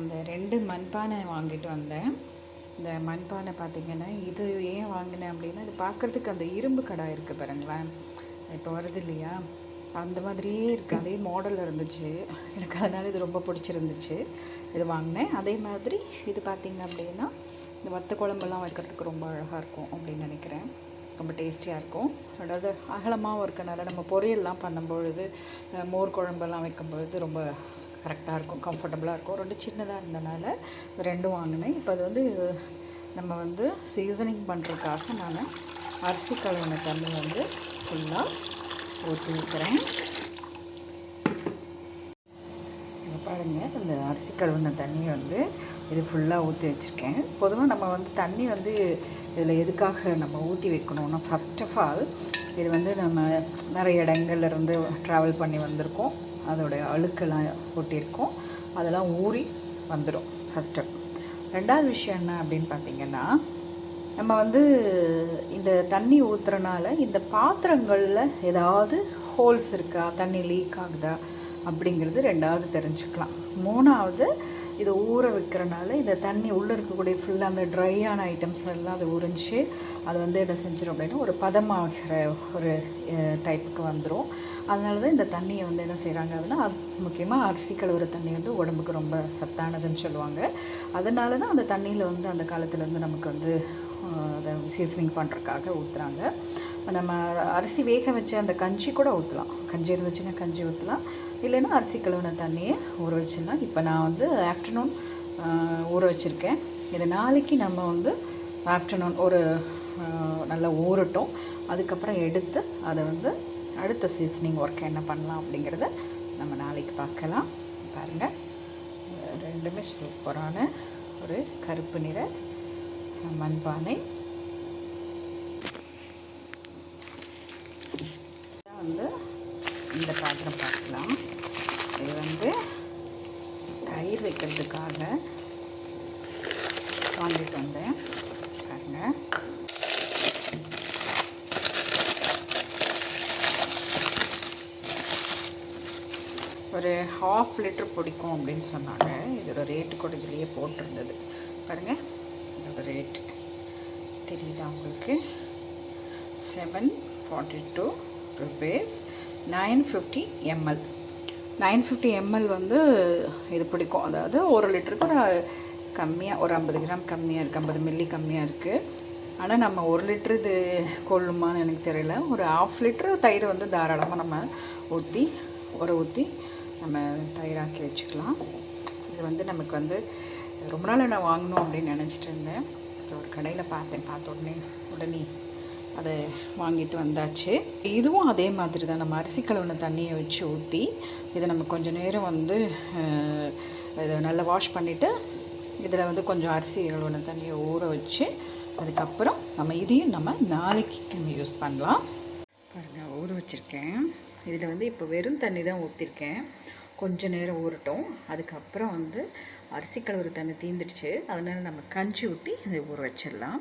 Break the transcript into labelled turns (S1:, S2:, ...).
S1: இந்த ரெண்டு மண்பானை வாங்கிட்டு வந்தேன். இந்த மண்பானை பார்த்திங்கன்னா இது ஏன் வாங்கினேன் அப்படின்னா இது பார்க்குறதுக்கு அந்த இரும்பு கடை இருக்குது பாருங்களேன். இப்போ வருது இல்லையா? அந்த மாதிரியே இருக்குது அதே மாடல் இருந்துச்சு. எனக்கு அதனால் இது ரொம்ப பிடிச்சிருந்துச்சு. இது வாங்கினேன். அதே மாதிரி இது பார்த்திங்க அப்படின்னா இந்த வத்த குழம்பெல்லாம் வைக்கிறதுக்கு ரொம்ப அழகாக இருக்கும் அப்படின்னு நினைக்கிறேன். ரொம்ப டேஸ்டியாக இருக்கும். அதாவது அகலமாகவும் இருக்கனால நம்ம பொரியல்லாம் பண்ணும்பொழுது மோர் குழம்பெல்லாம் வைக்கும்பொழுது ரொம்ப கரெக்டாக இருக்கும் கம்ஃபர்டபுளாக இருக்கும். ரெண்டு சின்னதாக இருந்தனால ரெண்டும் வாங்கினேன். இப்போ அது வந்து நம்ம வந்து சீசனிங் பண்ணுறதுக்காக நான் அரிசி கழுவின தண்ணி வந்து ஃபுல்லாக ஊற்றி வைக்கிறேன். இப்போ பாருங்கள் இந்த அரிசி கழுவின தண்ணி வந்து இது ஃபுல்லாக ஊற்றி வச்சுருக்கேன். பொதுவாக நம்ம வந்து தண்ணி வந்து இதில் எதுக்காக நம்ம ஊற்றி வைக்கணும்னா ஃபர்ஸ்ட் ஆஃப் ஆல் இது வந்து நம்ம நிறைய இடங்கள்லேருந்து ட்ராவல் பண்ணி வந்திருக்கோம். அதோடைய அழுக்கெல்லாம் ஒட்டியிருக்கும் அதெல்லாம் ஊறி வந்துடும் ஃபஸ்ட்டு ரெண்டாவது விஷயம் என்ன அப்படின்னு பார்த்தீங்கன்னா நம்ம வந்து இந்த தண்ணி ஊற்றுறனால இந்த பாத்திரங்களில் ஏதாவது ஹோல்ஸ் இருக்கா? தண்ணி லீக் ஆகுதா? அப்படிங்கிறது ரெண்டாவது தெரிஞ்சுக்கலாம். மூணாவது இதை ஊற வைக்கிறனால இந்த தண்ணி உள்ளே இருக்கக்கூடிய ஃபுல்லாக அந்த ட்ரையான ஐட்டம்ஸ் எல்லாம் அதை உறிஞ்சி அது வந்து என்ன செஞ்சிடும் அப்படின்னா ஒரு பதமாகிற ஒரு டைப்புக்கு வந்துடும் அதனால தான் இந்த தண்ணியை வந்து என்ன செய்கிறாங்க அப்படின்னா முக்கியமாக அரிசி கழுவுற தண்ணி வந்து உடம்புக்கு ரொம்ப சத்தானதுன்னு சொல்லுவாங்க. அதனால தான் அந்த தண்ணியில் வந்து அந்த காலத்தில் வந்து நமக்கு வந்து அதை சீசனிங் பண்ணுறதுக்காக ஊற்றுறாங்க நம்ம அரிசி வேக வச்சு அந்த கஞ்சி கூட ஊற்றலாம் கஞ்சி இருந்துச்சுன்னா கஞ்சி ஊற்றலாம் இல்லைன்னா அரிசி கழுவின தண்ணியை ஊற வச்சிடலாம். இப்போ நான் வந்து ஆஃப்டர்நூன் ஊற வச்சுருக்கேன். இது நாளைக்கு நம்ம வந்து ஆஃப்டர்நூன் ஒரு நல்லா ஊறட்டும். அதுக்கப்புறம் எடுத்து அதை வந்து அடுத்த சீசனிங் ஒர்க் என்ன பண்ணலாம் அப்படிங்கிறத நம்ம நாளைக்கு பார்க்கலாம். பாருங்கள் ரெண்டுமே சூப்பரான ஒரு கருப்பு நிற மண்பானை. வந்து இந்த பாத்திரம் பார்க்கலாம் இது வந்து தயிர் வைக்கிறதுக்காக வாங்கிட்டு வந்தேன். பாருங்க. ஒரு ஹாஃப் லிட்டர் பிடிக்கும் அப்படின்னு சொன்னாங்க. இதோட ரேட்டு கூட இதுலேயே போட்டிருந்தது. பாருங்கள் இதோட ரேட்டு தெரியுதா உங்களுக்கு? Seven forty two rupees nine fifty ML nine fifty ML வந்து இது பிடிக்கும். அதாவது ஒரு லிட்டருக்கு ஒரு கம்மியாக ஒரு ஐம்பது கிராம் கம்மியாக இருக்குது ஐம்பது மில்லி கம்மியாக இருக்குது ஆனால் நம்ம ஒரு லிட்ரு இது கொள்ளுமான்னு எனக்கு தெரியல. ஒரு ஆஃப் லிட்ரு தயிர் வந்து தாராளமாக நம்ம ஊற்றி ஊற ஊற்றி நம்ம தயிராக்கி வச்சுக்கலாம். இது வந்து நமக்கு வந்து ரொம்ப நாள் நான் வாங்கணும் அப்படின்னு நினச்சிட்டு இருந்தேன். ஒரு கடையில் பார்த்தேன் பார்த்த உடனே உடனே அதை வாங்கிட்டு வந்தாச்சு. இதுவும் அதே மாதிரி தான். நம்ம அரிசி கழுவுன தண்ணியை வச்சு ஊற்றி இதை நம்ம கொஞ்சம் நேரம் வந்து இதை நல்லா வாஷ் பண்ணிவிட்டு இதில் வந்து கொஞ்சம் அரிசி கழுவுன தண்ணியை ஊற வச்சு அதுக்கப்புறம் நம்ம இதையும் நம்ம நாளைக்கு நம்ம யூஸ் பண்ணலாம். பாருங்கள் ஊற வச்சுருக்கேன். இதில் வந்து இப்போ வெறும் தண்ணி தான் ஊற்றிருக்கேன் கொஞ்சம் நேரம் ஊறட்டும். அதுக்கப்புறம் வந்து அரிசி கழுவுற தண்ணி தீந்துடுச்சு. அதனால் நம்ம கஞ்சி ஊற்றி இதை ஊற வச்சிடலாம்.